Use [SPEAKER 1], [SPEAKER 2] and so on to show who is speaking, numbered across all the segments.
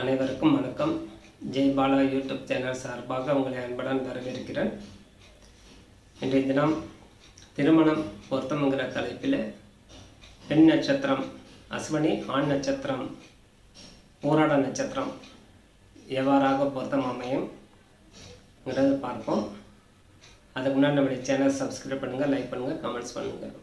[SPEAKER 1] அனைவருக்கும் வணக்கம். Jai Bala YouTube channel சார்பாக உங்களை அன்புடன் வரவேற்கிறேன். இன்றைய தினம் திருமணம் பொருத்தம்ங்கிற தலைப்பில் பெண் நட்சத்திரம் அஸ்வினி ஆண் நட்சத்திரம் போராட நட்சத்திரம் எவ்வாறாக பொருத்தம் அமையும்ங்கிறத பார்ப்போம். அதுக்கு முன்னாடி நம்முடைய சேனல் சப்ஸ்கிரைப் பண்ணுங்கள் லைக் பண்ணுங்கள் கமெண்ட்ஸ் பண்ணுங்கள்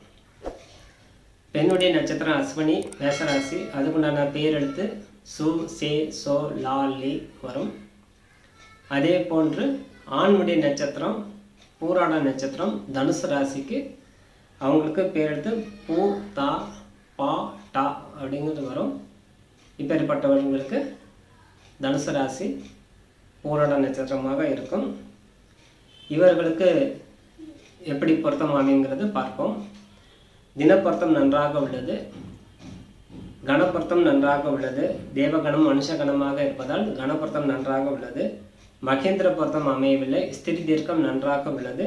[SPEAKER 1] பெண்ணுடைய நட்சத்திரம் அஸ்வினி மேசராசி. அதுக்குண்டான பேர் எடுத்து சு சே சோ லா லி வரும். அதே போன்று ஆண்முடைய நட்சத்திரம் பூராட நட்சத்திரம் தனுசு ராசிக்கு அவங்களுக்கு பேர் எடுத்து பூ தா பா டா அப்படிங்கிறது வரும். இப்பேற்பட்டவர்களுக்கு தனுசு ராசி பூராட நட்சத்திரமாக இருக்கும். இவர்களுக்கு எப்படி பொருத்தம் அமைங்கிறது பார்ப்போம். தினப்பர்த்தம் நன்றாக உள்ளது கணப்பர்த்தம் நன்றாக உள்ளது தேவகணம் மனுஷகணமாக இருப்பதால் கணப்பர்த்தம் நன்றாக உள்ளது மகேந்திர பொருத்தம் அமையவில்லை ஸ்திரி தீர்க்கம் நன்றாக உள்ளது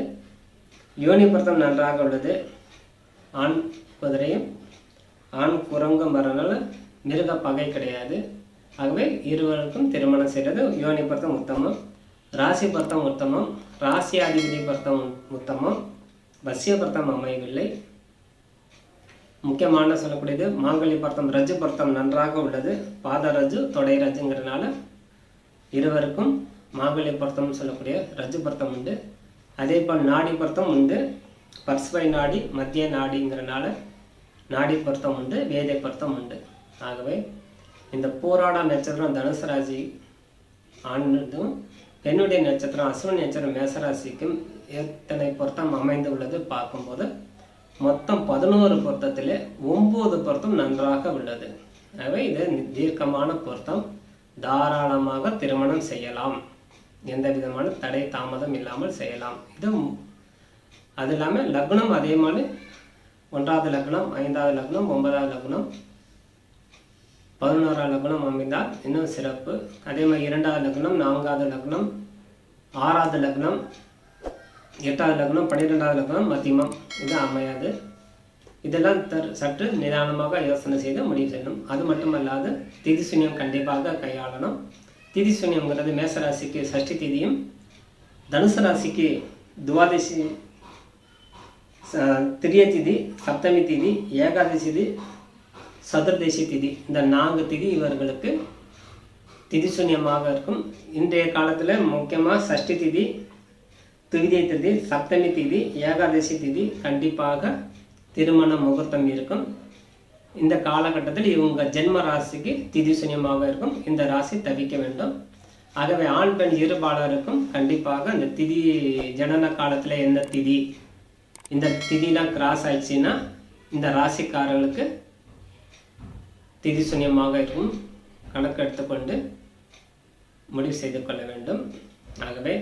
[SPEAKER 1] யோனி பொருத்தம் நன்றாக உள்ளது ஆண் குதிரையும் ஆண் குரங்கும் வரனால மிருக பகை கிடையாது. ஆகவே இருவருக்கும் திருமணம் செய்கிறது யோனி பொருத்தம் உத்தமம் ராசி பொருத்தம் உத்தமம் ராசியாதிபதி பொருத்தம் உத்தமம் பஸ்ய பொருத்தம் அமையவில்லை முக்கியமான சொல்லக்கூடியது மாங்கல்ய பொருத்தம் ரஜு பொருத்தம் நன்றாக உள்ளது. பாத ரஜு தொடை ரஜுங்கிறனால இருவருக்கும் மாங்கல்ய பொருத்தம் சொல்லக்கூடிய ரஜு பொருத்தம் உண்டு. அதே போல் நாடி பொருத்தம் உண்டு. பர்ஸ்வை நாடி மத்திய நாடிங்கிறனால நாடி பொருத்தம் உண்டு வேதை பொருத்தம் உண்டு. ஆகவே இந்த பூராட நட்சத்திரம் தனுசு ராசி ஆண்டும் பெண்ணுடைய நட்சத்திரம் அசுவன் நட்சத்திரம் மேசராசிக்கும் எத்தனை பொருத்தம் அமைந்து உள்ளது பார்க்கும்போது மொத்தம் பதினோரு பொருத்தத்தில் ஒம்பது பொருத்தம் நன்றாக உள்ளது. ஆகவே இது தீர்க்கமான பொருத்தம். தாராளமாக திருமணம் செய்யலாம். எந்த விதமான தடை தாமதம் இல்லாமல் செய்யலாம். இது அது இல்லாமல் லக்னம் அதே மாதிரி ஒன்றாவது லக்னம் ஐந்தாவது லக்னம் ஒன்பதாவது லக்னம் பதினோராவது லக்னம் அமைந்தால் இன்னும் சிறப்பு. அதே மாதிரி இரண்டாவது லக்னம் நான்காவது லக்னம் ஆறாவது லக்னம் எட்டாவது லக்னம் பன்னிரெண்டாவது லக்னம் மத்தியமம். இது அமையாது. இதெல்லாம் தர் சற்று நிதானமாக யோசனை செய்து முடிவு செய்யணும். அது மட்டுமல்லாது திதி சூன்யம் கண்டிப்பாக கையாளணும். திதி சூன்யம்ங்கிறது மேசராசிக்கு சஷ்டி திதியும் தனுசு ராசிக்கு துவாதசி திரிய திதி சப்தமி திதி ஏகாதசி திதி சதுர்தசி திதி. இந்த நான்கு திதி இவர்களுக்கு திதி சூன்யமாக இருக்கும். இன்றைய காலத்தில் முக்கியமாக சஷ்டி திதி துவிதிய திதி சப்தமி திதி ஏகாதசி திதி கண்டிப்பாக திருமண முகூர்த்தம் இருக்கும். இந்த காலகட்டத்தில் இவங்க ஜென்ம ராசிக்கு திதி சூன்யமாக இருக்கும். இந்த ராசி தவிக்க வேண்டும். ஆகவே ஆண் பெண் இருபாலருக்கும் கண்டிப்பாக இந்த திதி ஜனன காலத்தில் என்ன திதி இந்த திதிலாம் கிராஸ் ஆயிடுச்சுன்னா இந்த ராசிக்காரர்களுக்கு திதி சூன்யமாக இருக்கும். கணக்கு எடுத்துக்கொண்டு முடிவு செய்து கொள்ள வேண்டும். ஆகவே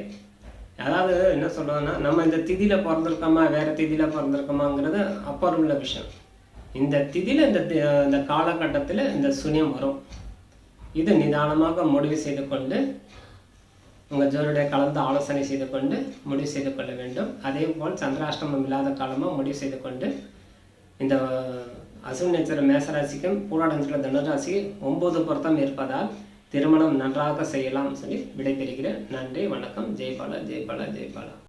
[SPEAKER 1] அதாவது என்ன சொல்கிறதுன்னா நம்ம இந்த திதியில் பிறந்திருக்கோமா வேறு திதியில் பிறந்திருக்கோமாங்கிறது அப்புறம் உள்ள விஷயம். இந்த திதியில் இந்த இந்த காலகட்டத்தில் இந்த சுனியம் வரும். இது நிதானமாக முடிவு செய்து கொண்டு உங்கள் ஜோருடைய கலந்து ஆலோசனை செய்து கொண்டு முடிவு செய்து கொள்ள வேண்டும். அதே போல் சந்திராஷ்டமம் இல்லாத காலமாக முடிவு செய்து கொண்டு இந்த அசுவ நேச்சர மேசராசிக்கும் பூராடத்தில் தனுராசிக்கு ஒம்பது பொருத்தம் இருப்பதால் திருமணம் நன்றாக செய்யலாம் சொல்லி விடைபெறுகிறேன். நன்றி வணக்கம். ஜெய்பாலா ஜெய்பாலா ஜெய்பாலா